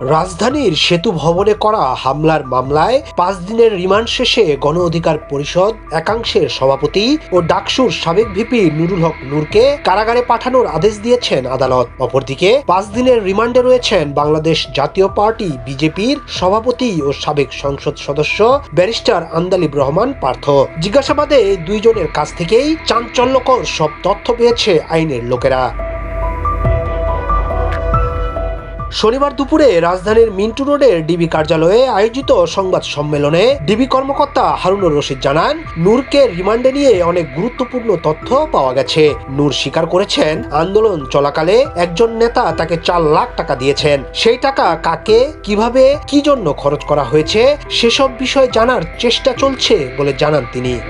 রাজধানীর সেতু ভবনে করা হামলার মামলায় পাঁচ দিনের রিমান্ড শেষে গণ অধিকার পরিষদ, একাংশের সভাপতি ও ডাকসুর সাবেক ভিপি নুরুল হক নূরকে কারাগারে পাঠানোর আদেশ দিয়েছেন আদালত। অপরদিকে, পাঁচ দিনের রিমান্ডে রয়েছেন বাংলাদেশ জাতীয় পার্টি, বিজেপির সভাপতি ও সাবেক সংসদ সদস্য ব্যারিস্টার আন্দালিব রহমান পার্থ। জিজ্ঞাসাবাদে দুইজনের কাছ থেকেই চাঞ্চল্যকর সব তথ্য পেয়েছে আইনের লোকেরা। শনিবার দুপুরে রাজধানীর মিন্টু রোডের ডিবি কার্যালয়ে আয়োজিত সংবাদ সম্মেলনে ডিবি কর্মকর্তা হারুনুর রশিদ জানান, নূরকে রিমান্ডে নিয়ে অনেক গুরুত্বপূর্ণ তথ্য পাওয়া গেছে। নূর স্বীকার করেছেন, আন্দোলন চলাকালে একজন নেতা তাকে চার লাখ টাকা দিয়েছেন। সেই টাকা কাকে, কীভাবে, কি জন্য খরচ করা হয়েছে, সেসব বিষয় জানার চেষ্টা চলছে বলে জানান তিনি।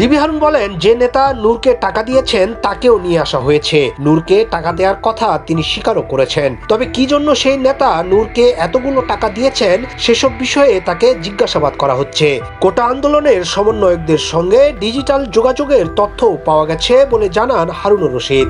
ডিবি হারুন বলেন, যে নেতা নূরকে টাকা দিয়েছেন, তাকেও নিয়ে আসা হয়েছে। নূরকে টাকা দেওয়ার কথা তিনি স্বীকারও করেছেন। তবে কি জন্য সেই নেতা নূরকে এতগুলো টাকা দিয়েছেন, সেসব বিষয়ে তাকে জিজ্ঞাসাবাদ করা হচ্ছে। কোটা আন্দোলনের সমন্বয়কদের সঙ্গে ডিজিটাল যোগাযোগের তথ্য পাওয়া গেছে বলে জানান হারুনুর রশিদ।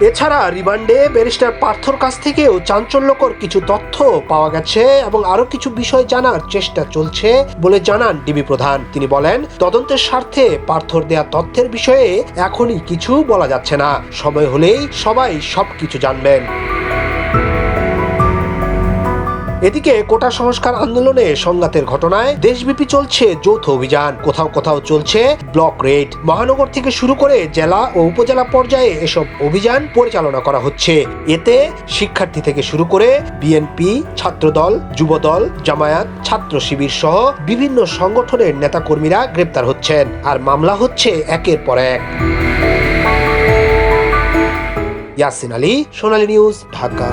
এছাড়া রিমান্ডে ব্যারিস্টার পার্থর কাছ থেকেও চাঞ্চল্যকর কিছু তথ্য পাওয়া গেছে এবং আরও কিছু বিষয় জানার চেষ্টা চলছে বলে জানান ডিবি প্রধান। তিনি বলেন, তদন্তের স্বার্থে পার্থর দেয়া তথ্যের বিষয়ে এখনই কিছু বলা যাচ্ছে না। সময় হলেই সবাই সবকিছু জানবেন। এদিকে কোটা সংস্কার আন্দোলনে সংঘাতের ঘটনায় দেশব্যাপী চলছে যৌথ অভিযান। কোথাও কোথাও চলছে ব্লক রেড। মহানগর থেকে শুরু করে জেলা ও উপজেলা পর্যায়ে এসব অভিযান পরিচালনা করা হচ্ছে। এতে শিক্ষার্থী থেকে শুরু করে বিএনপি, ছাত্রদল, যুবদল, জামায়াত, ছাত্র শিবির সহ বিভিন্ন সংগঠনের নেতাকর্মীরা গ্রেপ্তার হচ্ছেন। আর মামলা হচ্ছে একের পর এক। ইয়াসিন আলী, সোনালী নিউজ, ঢাকা।